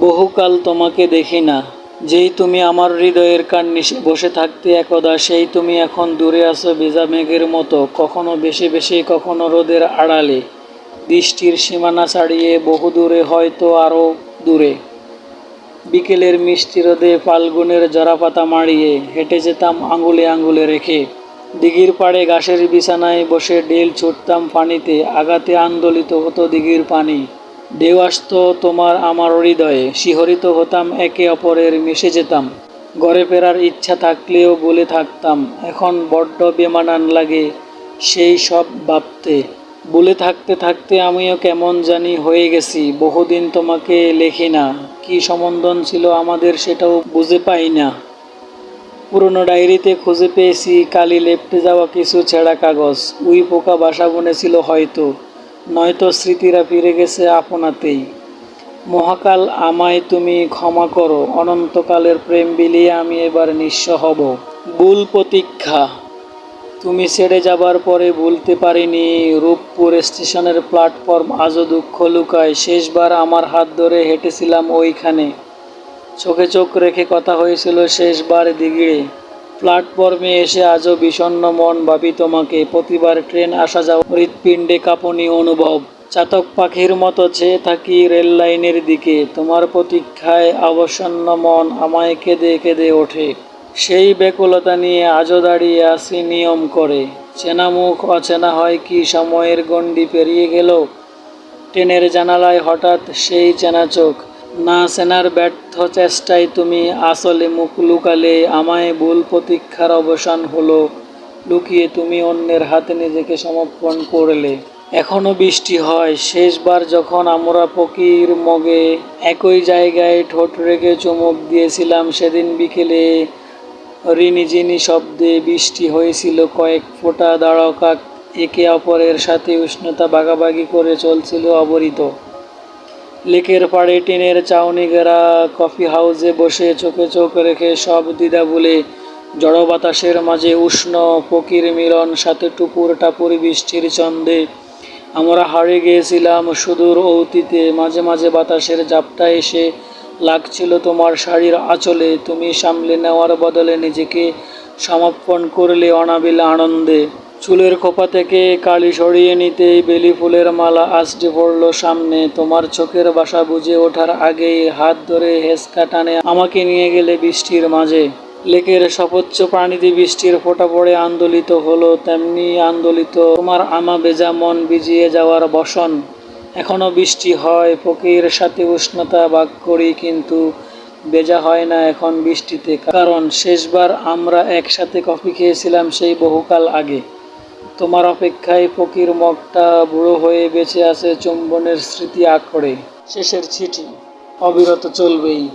বহুকাল তোমাকে দেখি না। যেই তুমি আমার হৃদয়ের কান্নিসে বসে থাকতে একদা, সেই তুমি এখন দূরে আছো ভেজা মেঘের মতো, কখনো বেশি বেশি, কখনো রোদের আড়ালে। দৃষ্টির সীমানা ছাড়িয়ে বহু দূরে, হয়তো আরও দূরে। বিকেলের মিষ্টি রোদে ফাল্গুনের জরাপাতা মাড়িয়ে হেঁটে যেতাম আঙুলে আঙুলে রেখে। দিঘির পাড়ে ঘাসের বিছানায় বসে ডেল ছুটতাম পানিতে আগাতে আন্দোলিত হতো দিঘির পানি। ঢেউ তোমার আমার হৃদয়ে, শিহরিত হতাম, একে অপরের মিশে যেতাম। ঘরে ফেরার ইচ্ছা থাকলেও বলে থাকতাম, এখন বড্ড বেমানান লাগে সেই সব ভাবতে। বলে থাকতে থাকতে আমিও কেমন জানি হয়ে গেছি, বহুদিন তোমাকে লেখি না, কি সম্বন্ধন ছিল আমাদের সেটাও বুঝে পাই না। পুরনো ডায়েরিতে খুঁজে পেয়েছি, কালি লেপটে যাওয়া কিছু ছেঁড়া কাগজ, উই পোকা বাসা বনেছিল হয়তো। নয়তো স্মৃতিরা ফিরে গেছে আপনাতেই। মহাকাল আমায় তুমি ক্ষমা করো, অনন্তকালের প্রেম বিলিয়ে আমি এবার নিঃস্ব হব। ভুল প্রতীক্ষা, তুমি ছেড়ে যাবার পরে ভুলতে পারিনি, রূপপুর স্টেশনের প্ল্যাটফর্ম আজও দুঃখ লুকায়, শেষবার আমার হাত ধরে হেঁটেছিলাম ওইখানে। চোখে চোখ রেখে কথা হয়েছিল শেষবার দিঘিড়ে প্ল্যাটফর্মে এসে আজও বিষণ্ণ মন ভাবি তোমাকে প্রতিবার ট্রেন আসা যাওয়া হৃৎপিণ্ডে কাঁপুনি অনুভব। চাতক পাখির মতো চেয়ে থাকি রেল লাইনের দিকে, তোমার প্রতীক্ষায় অবসন্ন মন আমায় কেঁদে কেঁদে ওঠে। সেই ব্যাকুলতা নিয়ে আজও দাঁড়িয়ে আছি নিয়ম করে। চেনা মুখ অচেনা হয় কি সময়ের গণ্ডি পেরিয়ে গেল? ট্রেনের জানালায় হঠাৎ সেই চেনা চোখ। না সেনার ব্যর্থ চেষ্টায় তুমি আসলে মুখ লুকালে আমায় ভুল প্রতীক্ষার অবসান হলো। লুকিয়ে তুমি অন্যের হাতে নিজেকে সমর্পণ করলে। এখনও বৃষ্টি হয়। শেষবার যখন আমরা পকির মগে একই জায়গায় ঠোঁট রেখে চুমুক দিয়েছিলাম, সেদিন বিকেলে রিনিঝিনি শব্দে বৃষ্টি হয়েছিল। কয়েক ফোঁটা দাঁড়কাক একে অপরের সাথে উষ্ণতা ভাগাভাগি করে চলছিল অবরিত। লেকের পাড়ে টিনের চাউনি ঘেরা কফি হাউসে বসে চোখে চোখ রেখে সব দ্বিধা বলে জড় বাতাসের মাঝে উষ্ণ ফকির মিলন, সাথে টুপুর টাপুর বৃষ্টির চন্দে আমরা হারে গিয়েছিলাম সুদূর অতীতে, মাঝে মাঝে বাতাসের জাপটা এসে লাগছিল তোমার শাড়ির আঁচলে। তুমি সামলে নেওয়ার বদলে নিজেকে সমর্পণ করলে অনাবিল আনন্দে। চুলের খোপা থেকে কালি সরিয়ে নিতেই বেলি ফুলের মালা আসতে পড়ল সামনে। তোমার চোখের বাসা বুঝে ওঠার আগেই হাত ধরে হেসকা টানে আমাকে নিয়ে গেলে বৃষ্টির মাঝে। লেকের সপোচ্চ প্রাণীতে বৃষ্টির ফোঁটা পড়ে আন্দোলিত হলো, তেমনি আন্দোলিত তোমার আমা বেজা মন ভিজিয়ে যাওয়ার বসন। এখনও বৃষ্টি হয়, ফকির সাথে উষ্ণতা ভাগ করি কিন্তু বেজা হয় না এখন বৃষ্টিতে। কারণ শেষবার আমরা একসাথে কফি খেয়েছিলাম সেই বহুকাল আগে। তোমার অপেক্ষায় ফকির মগটা বুড়ো হয়ে বেঁচে আছে চুম্বনের স্মৃতি আঁকড়ে শেষের চিঠি। অবিরত চলবেই।